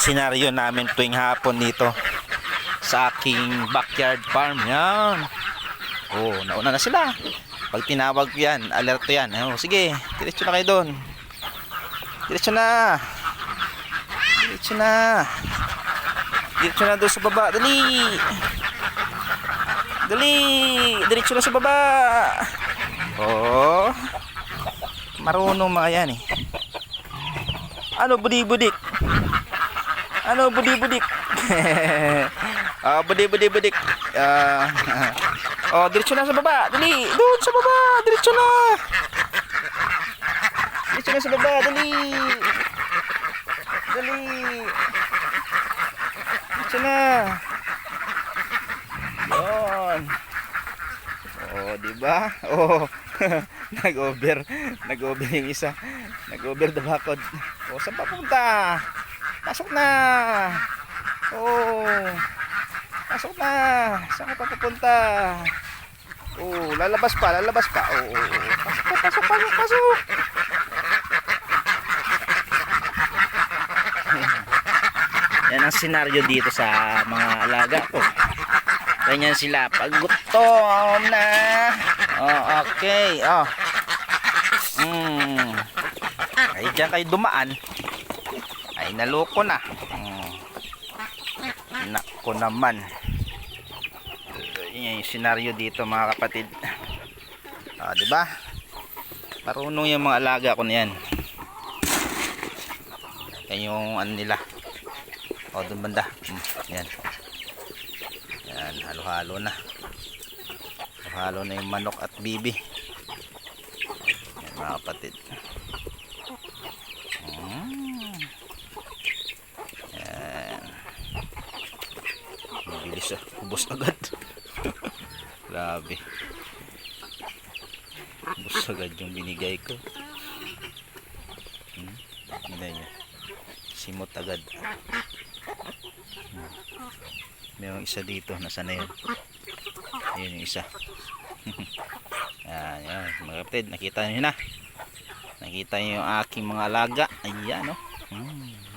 senaryo namin tuwing hapon dito sa aking backyard farm. Yan. Oh, nauna na sila. Pag tinawag yan, alerto yan. Oh, sige, diretso na kayo doon. Diretso na. Diretso na. Diretso na doon sa baba. Dali. Dali. Diretso na sa baba. Oh. Marunong mga yan eh. Ano budi-budik? Ano budi-budik? Ah, budi-budi-budik. Ah. oh, diretso na sa baba. Dali. Doon sa baba. Diretso na. Diretso na sa baba. Dali. Dali. Diretso na. Yon. Oh, di ba? Oh. nag-over. Nag-over yung isa. Nag-over the bakod. Oh, saan papunta? Pasok na. Oh. Pasok na. Saan ka pa papunta? Oh, lalabas pa, lalabas pa. Oh. Pasok pa, pasok, pasok, pasok. Yan ang senaryo dito sa mga alaga ko. Ganyan sila. Pag gutom na. Oh, okay. Oh. Mm. Ay, dyan kayo dumaan. Ay, naloko na. Mm. Nako naman. Yan yung senaryo dito mga kapatid. Ah, di ba? Marunong yung mga alaga ko na yan. Yan yung ano nila. O, doon banda. Mm, yan. Yan, halo-halo na. Halo na yung manok at bibi. Yan mga kapatid. Ah. Ubus agad. Grabe. Ubus agad yung binigay ko. Hmm? Tignan nyo. Simot agad. Hmm. Mayroong isa dito. Nasaan na yun? Ayun yung isa. yan, yan. Mga kapatid, nakita nyo na. Nakita nyo yung aking mga alaga. Ayan, no? Hmm.